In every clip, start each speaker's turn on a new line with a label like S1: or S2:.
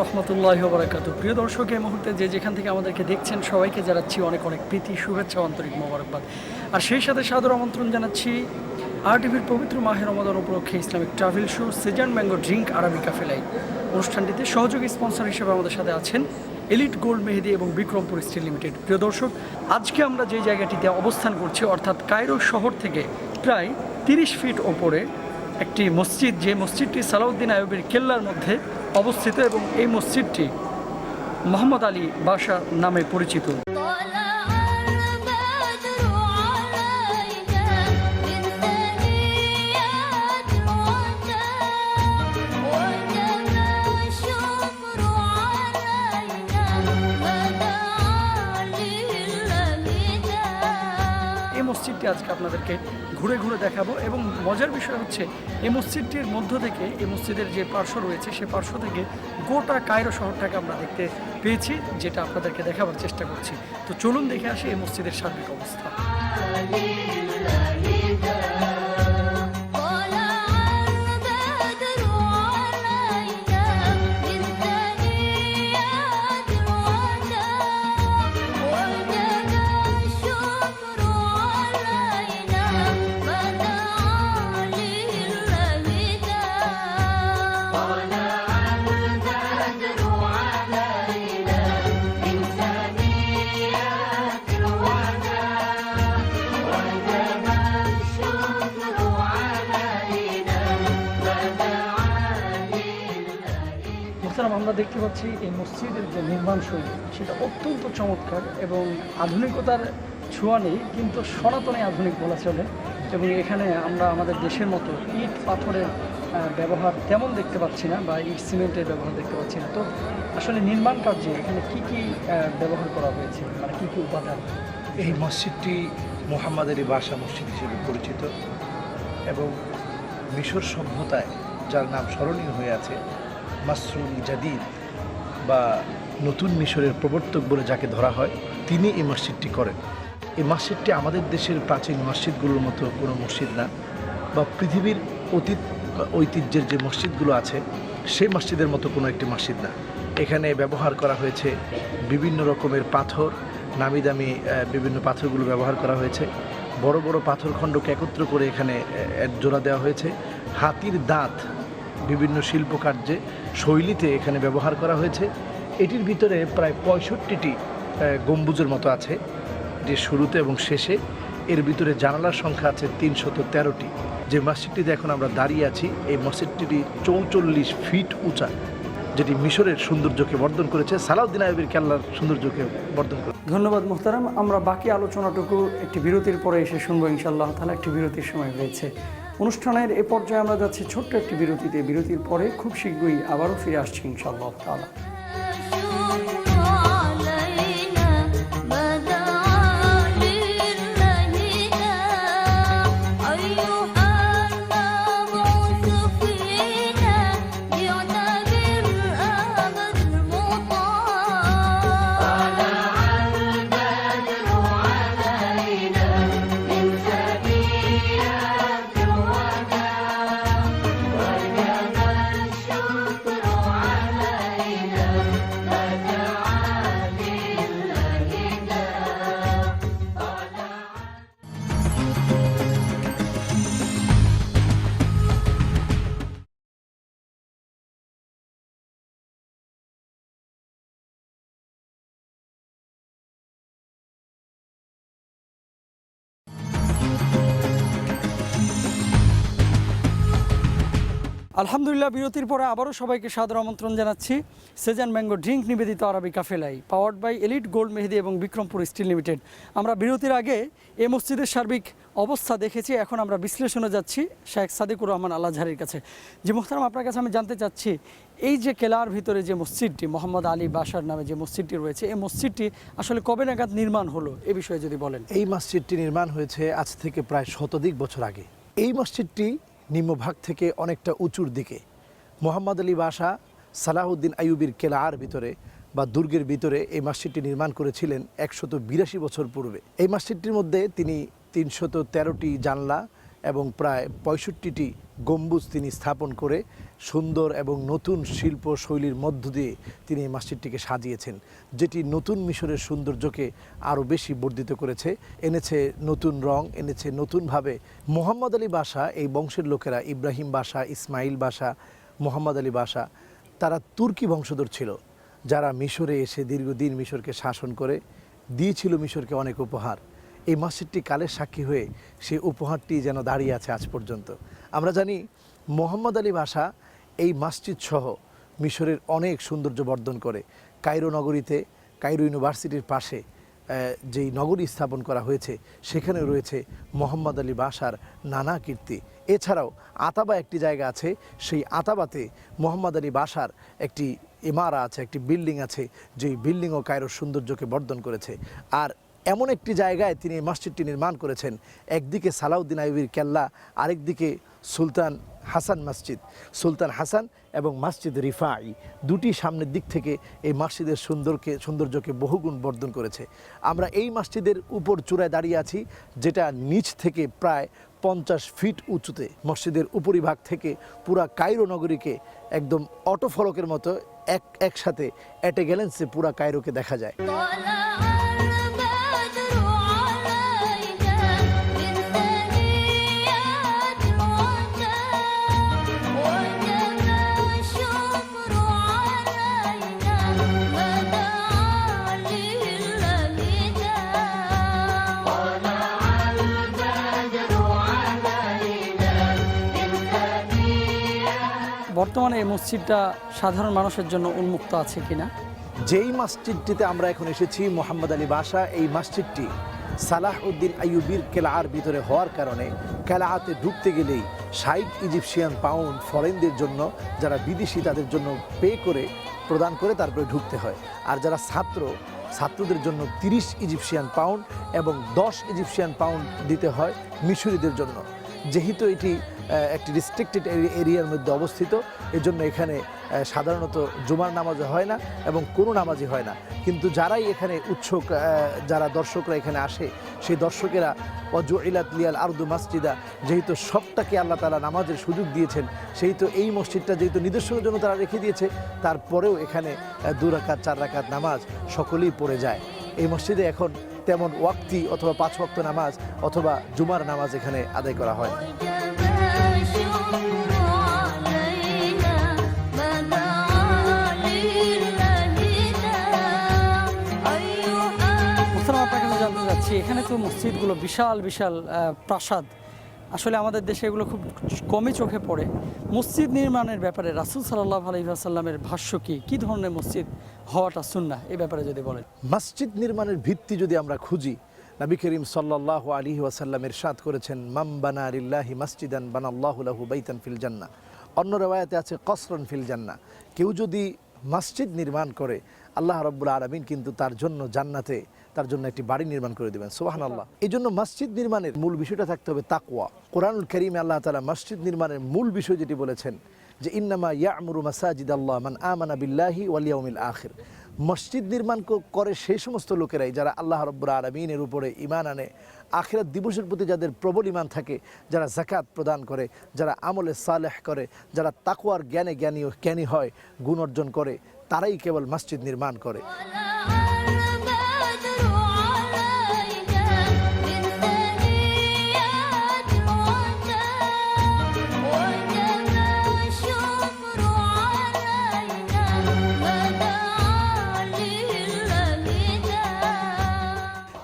S1: রহমতুল্লাহ বরাকাতু প্রিয় দর্শক, এই মুহূর্তে যে যেখান থেকে আমাদেরকে দেখছেন, সবাইকে জানাচ্ছি অনেক অনেক প্রীতি, শুভেচ্ছা, আন্তরিক মোবারকবাদ। আর সেই সাথে সাদর আমন্ত্রণ জানাচ্ছি আর টিভির পবিত্র মাহের রমাদান উপলক্ষে Islamic travel show season mango drink আরবি কাফেলাই অনুষ্ঠানটিতে সহযোগী স্পন্সর হিসেবে আমাদের সাথে আছেন এলিট গোল্ড মেহেদি এবং বিক্রমপুর স্টিল লিমিটেড প্রিয় দর্শক, আজকে আমরা যে জায়গাটিতে অবস্থান করছি, অর্থাৎ কায়রো শহর থেকে প্রায় তিরিশ ফিট ওপরে একটি মসজিদ, যে মসজিদটি সালাউদ্দিন আয়ুবের কেল্লার মধ্যে অবস্থিত এবং এই মসজিদটি মোহাম্মদ আলী বাসা নামে পরিচিত। মসজিদটি আজকে আপনাদেরকে ঘুরে ঘুরে দেখাবো। এবং মজার বিষয় হচ্ছে, এই মসজিদটির মধ্য থেকে, এই মসজিদের যে পার্শ্ব রয়েছে, সে পার্শ্ব থেকে গোটা কায়রো শহরটাকে আমরা দেখতে পেয়েছি, যেটা আপনাদেরকে দেখাবার চেষ্টা করছি। তো চলুন দেখে আসি এই মসজিদের সার্বিক অবস্থা। দেখতে পাচ্ছি এই মসজিদের যে নির্মাণ শৈলী, সেটা অত্যন্ত চমৎকার এবং আধুনিকতার ছোঁয়া নেই, কিন্তু সনাতনে আধুনিক বলা চলে। এবং এখানে আমরা আমাদের দেশের মতো ইট পাথরের ব্যবহার তেমন দেখতে পাচ্ছি না বা ইট সিমেন্টের ব্যবহার দেখতে পাচ্ছি না। তো আসলে নির্মাণ কার্যে এখানে কি কি ব্যবহার করা হয়েছে? মানে কি কি উপাদান?
S2: এই মসজিদটি মোহাম্মদের বাসা মসজিদ হিসেবে পরিচিত এবং মিশর সভ্যতায়, যার নাম স্মরণীয় হয়ে আছে মাসরুল জাদিদ বা নতুন মিশরের প্রবর্তক বলে যাকে ধরা হয়, তিনি এই মসজিদটি করেন। এই মসজিদটি আমাদের দেশের প্রাচীন মসজিদগুলোর মতো কোনো মসজিদ না বা পৃথিবীর অতীত ঐতিহ্যের যে মসজিদগুলো আছে, সেই মসজিদের মতো কোনো একটি মসজিদ না। এখানে ব্যবহার করা হয়েছে বিভিন্ন রকমের পাথর, নামি দামি বিভিন্ন পাথরগুলো ব্যবহার করা হয়েছে। বড় বড় পাথরখণ্ডকে একত্র করে এখানে জোড়া দেওয়া হয়েছে। হাতির দাঁত বিভিন্ন শিল্পকার্যে শৈলীতে এখানে ব্যবহার করা হয়েছে। এটির ভিতরে প্রায় পঁয়ষট্টিটি গম্বুজের মতো আছে যে শুরুতে এবং শেষে। এর ভিতরে জানালার সংখ্যা আছে তিনশত তেরোটি। যে মসজিদটিতে এখন আমরা দাঁড়িয়ে আছি, এই মসজিদটি চৌচল্লিশ ফিট উঁচা, যেটি মিশরের সৌন্দর্যকে বর্ধন করেছে। সালাউদ্দিন আইবের কেল্লার সৌন্দর্যকে বর্ধন করেছে।
S1: ধন্যবাদ মোহতারাম। আমরা বাকি আলোচনাটুকু একটি বিরতির পরে এসে শুনব ইনশাল্লাহ তাহলে একটি বিরতির সময় হয়েছে অনুষ্ঠানের এ পর্যায়ে আমরা যাচ্ছি ছোট্ট একটি বিরতিতে। বিরতির পরে খুব শীঘ্রই আবারও ফিরে আসছি ইনশাল্লাহ তাআলা। আলহামদুলিল্লাহ, বিরতির পরে আবারও সবাইকে সাদর আমন্ত্রণ জানাচ্ছি। সেজান ম্যাঙ্গো ড্রিঙ্ক নিবেদিত আরবি কাফেলাই powered by Elite Gold Mehedi এবং বিক্রমপুর স্টিল লিমিটেড আমরা বিরতির আগে এ মসজিদের সার্বিক অবস্থা দেখেছি, এখন আমরা বিশ্লেষণে যাচ্ছি শেখ সাদিকুর রহমান আল্লাহঝারির কাছে। যে মোহতারাম, আপনার কাছে আমি জানতে চাচ্ছি, এই যে কেলার ভিতরে যে মসজিদটি, মোহাম্মদ আলী বাসার নামে যে মসজিদটি রয়েছে, এই মসজিদটি আসলে কবে নাগাদ নির্মাণ হলো, এ বিষয়ে যদি বলেন?
S2: এই মসজিদটি নির্মাণ হয়েছে আজ থেকে প্রায় শতাধিক বছর আগে। এই মসজিদটি নিম্নভাগ থেকে অনেকটা উঁচুর দিকে। মোহাম্মদ আলী বাসা, সালাহউদ্দিন আইয়ুবির কেলার ভিতরে বা দুর্গের ভিতরে এই মসজিদটি নির্মাণ করেছিলেন একশত বিরাশি বছর পূর্বে। এই মসজিদটির মধ্যে তিনি তিনশত তেরোটি জানলা এবং প্রায় পঁয়ষট্টিটি গম্বুজ তিনি স্থাপন করে সুন্দর এবং নতুন শিল্প শৈলীর মধ্য দিয়ে তিনি এই মসজিদটিকে সাজিয়েছেন, যেটি নতুন মিশরের সৌন্দর্যকে আরও বেশি বর্ধিত করেছে। এনেছে নতুন রং, এনেছে নতুনভাবে মোহাম্মদ আলী বাসা, এই বংশের লোকেরা ইব্রাহিম বাসা, ইসমাইল বাসা, মোহাম্মদ আলী বাসা, তারা তুর্কি বংশধর ছিল, যারা মিশরে এসে দীর্ঘদিন মিশরকে শাসন করে, দিয়েছিল মিশরকে অনেক উপহার। এই মসজিদটি কালের সাক্ষী হয়ে সেই উপহারটি যেন দাঁড়িয়ে আছে আজ পর্যন্ত। আমরা জানি মোহাম্মদ আলী বাসা এই মসজিদ সহ মিশরের অনেক সৌন্দর্য বর্ধন করে। কায়রো নগরীতে, কায়রো ইউনিভার্সিটির পাশে যেই নগরী স্থাপন করা হয়েছে সেখানে রয়েছে মোহাম্মদ আলী বাসার নানা কীর্তি। এছাড়াও আতাবা একটি জায়গা আছে, সেই আতাবাতে মোহাম্মদ আলী বাসার একটি ইমারা আছে, একটি বিল্ডিং আছে, যেই বিল্ডিংও কায়রোর সৌন্দর্যকে বর্ধন করেছে। আর এমন একটি জায়গায় তিনি মসজিদটি নির্মাণ করেছেন। একদিকে সালাউদ্দিন আইবির কেল্লা, আরেকদিকে সুলতান হাসান মসজিদ। সুলতান হাসান এবং মসজিদ রিফাই দুটি সামনের দিক থেকে এই মসজিদের সুন্দরকে সৌন্দর্যকে বহুগুণ বর্ধন করেছে। আমরা এই মসজিদের উপর চূড়ায় দাঁড়িয়ে আছি, যেটা নিচ থেকে প্রায় পঞ্চাশ ফিট উঁচুতে, মসজিদের উপরিভাগ থেকে পুরা কায়রো নগরীকে একদম অটোফলকের মতো এক, একসাথে অ্যাটে গ্যালেন্সে পুরা কায়রোকে দেখা যায়।
S1: বর্তমানে এই মসজিদটা সাধারণ মানুষের জন্য উন্মুক্ত আছে কিনা?
S2: যেই মসজিদটিতে আমরা এখন এসেছি, মোহাম্মদ আলী বাসা, এই মসজিদটি সালাহ উদ্দিন আইয়ুবির কেলার ভিতরে হওয়ার কারণে কেলাহাতে ঢুকতে গেলেই ষাট ইজিপশিয়ান পাউন্ড ফরেনদের জন্য, যারা বিদেশি তাদের জন্য পে করে প্রদান করে তারপরে ঢুকতে হয়। আর যারা ছাত্র, ছাত্রদের জন্য তিরিশ ইজিপশিয়ান পাউন্ড এবং দশ ইজিপশিয়ান পাউন্ড দিতে হয় মিশরীদের জন্য। যেহেতু এটি একটি রিস্ট্রিক্টেড এরিয়ার মধ্যে অবস্থিত। এজন্য এখানে সাধারণত জুমার নামাজ হয় না এবং কোনো নামাজই হয় না। কিন্তু যারাই এখানে উৎসুক যারা দর্শকরা এখানে আসে, সেই দর্শকেরা অজুইলাত লিয়াল আরদু মাসজিদা, যেহেতু সবটাকে আল্লাহ তালা নামাজের সুযোগ দিয়েছেন সেই তো এই মসজিদটা যেহেতু নিদর্শনের জন্য তারা রেখে দিয়েছে, তারপরেও এখানে দু রাকাত, চার রাকাত নামাজ সকলেই পড়ে যায়। এই মসজিদে এখন তেমন ওয়াক্তি অথবা পাঁচ ওয়াক্ত নামাজ অথবা জুমার নামাজ এখানে আদায় করা হয়।
S1: চাচ্ছি এখানে তো মসজিদগুলো বিশাল বিশাল প্রাসাদ। আসলে আমাদের দেশে এগুলো খুব কমই চোখে পড়ে। মসজিদ নির্মাণের ব্যাপারে রাসুল সাল্লাহ আলহিহাসাল্লামের ভাষ্য কি? কী ধরনের মসজিদ হওয়াটা সুন্না এই ব্যাপারে যদি বলেন।
S2: মসজিদ নির্মাণের ভিত্তি যদি আমরা খুঁজি, নবী করিম সাল্লাহ আলী ওয়াসাল্লামের সাথ করেছেন মাম বানা আলিল্লাহি মসজিদান বানাল্লাহু লাহু বাইতান ফিল জান্না অন্য রেওয়ায়াতে আছে, কসরন ফিল জান্না কেউ যদি মসজিদ নির্মাণ করে, আল্লাহ রব্বুল আলমিন কিন্তু তার জন্য জান্নাতে তার জন্য একটি বাড়ি নির্মাণ করে দেবেন সোহান আল্লাহ এই জন্য মসজিদ নির্মাণের মূল বিষয়টা থাকতে হবে তাকুয়া কোরআনুল করিমে আল্লাহ তালা মসজিদ নির্মাণের মূল বিষয় যেটি বলেছেন যে ইন্নামা ইয়ামুরু মাসাজিদ আল্লাহ মান আমানা বিল্লাহি ওয়ালিয়াউমিল আখির। মসজিদ নির্মাণ করে সেই সমস্ত লোকেরাই যারা আল্লাহ রব্বুর আলমিনের উপরে ইমান আনে আখিরাত দিবসের প্রতি যাদের প্রবল ইমান থাকে যারা জাকাত প্রদান করে যারা আমলে সালেহ করে যারা তাকুয়ার জ্ঞানে জ্ঞানী জ্ঞানী হয় গুণ অর্জন করে তারাই কেবল মসজিদ নির্মাণ করে।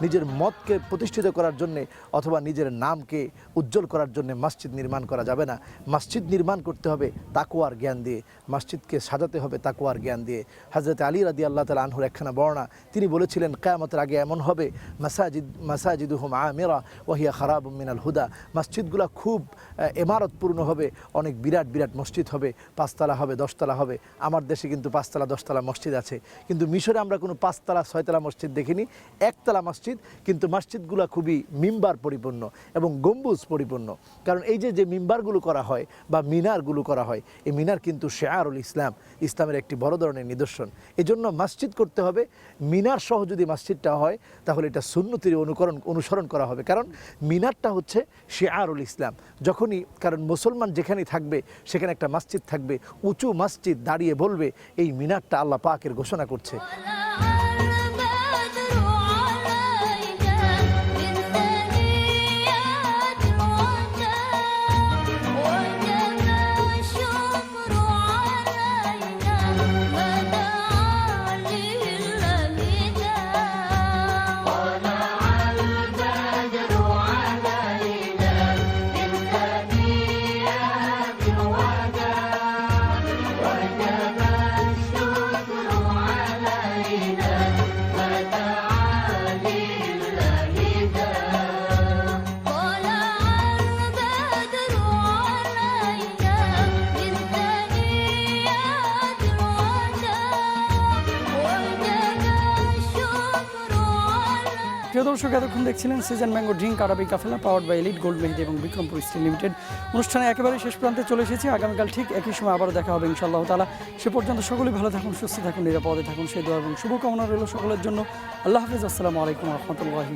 S2: নিজের মতকে প্রতিষ্ঠিত করার জন্য অথবা নিজের নামকে উজ্জ্বল করার জন্য মসজিদ নির্মাণ করা যাবে না। মসজিদ নির্মাণ করতে হবে তাকুয়ার জ্ঞান দিয়ে। মসজিদকে সাজাতে হবে তাকুয়ার জ্ঞান দিয়ে। হজরত আলী রাদি আল্লাহ তালা আনহুর একখানা বর্ণা তিনি বলেছিলেন, কেয়ামতের আগে এমন হবে। মাসাজিদ মাসাজিদ হুম আমেরা ওহিয়া খারাপ মিনাল হুদা। মসজিদগুলো খুব এমারতপূর্ণ হবে। অনেক বিরাট বিরাট মসজিদ হবে। পাঁচতলা হবে, দশতলা হবে। আমার দেশে কিন্তু পাঁচতলা, দশতলা মসজিদ আছে। কিন্তু মিশরে আমরা কোনো পাঁচতলা, ছয়তলা মসজিদ দেখিনি। একতলা মসজিদ
S3: মসজিদ, কিন্তু মসজিদগুলো খুবই মিম্বার পরিপূর্ণ এবং গম্বুজ পরিপূর্ণ। কারণ এই যে যে মিম্বারগুলো করা হয় বা মিনারগুলো করা হয়, এই মিনার কিন্তু শেয়ারুল ইসলাম, ইসলামের একটি বড় ধরনের নিদর্শন। এই জন্য মসজিদ করতে হবে। মিনার সহ যদি মসজিদটা হয়, তাহলে এটা সুন্নতির অনুকরণ, অনুসরণ করা হবে। কারণ মিনারটা হচ্ছে শেয়ারুল ইসলাম। যখনই, কারণ মুসলমান যেখানেই থাকবে, সেখানে একটা মসজিদ থাকবে, উঁচু মসজিদ দাঁড়িয়ে বলবে, এই মিনারটা আল্লাহ পাকের ঘোষণা করছে।
S1: দর্শক এতক্ষণ দেখছিলেন সিজন ম্যাঙ্গো ড্রিঙ্ক আরবি কাফেলা পাওয়ার বাই এলিট গোল্ড মেহেদি এবং বিক্রমপুর স্টিল লিমিটেড অনুষ্ঠানে একেবারে শেষ প্রান্তে চলে এসেছি। আগামীকাল ঠিক একই সময় আবারও দেখা হবে ইনশাআল্লাহ তালা সে পর্যন্ত সকলেই ভালো থাকুন, সুস্থ থাকুন, নিরাপদে থাকুন। সেই দোয়া এবং শুভকামনা রইল সকলের জন্য। আল্লাহ হাফিজ। আসসালামু আলাইকুম রহমতুল্লাহি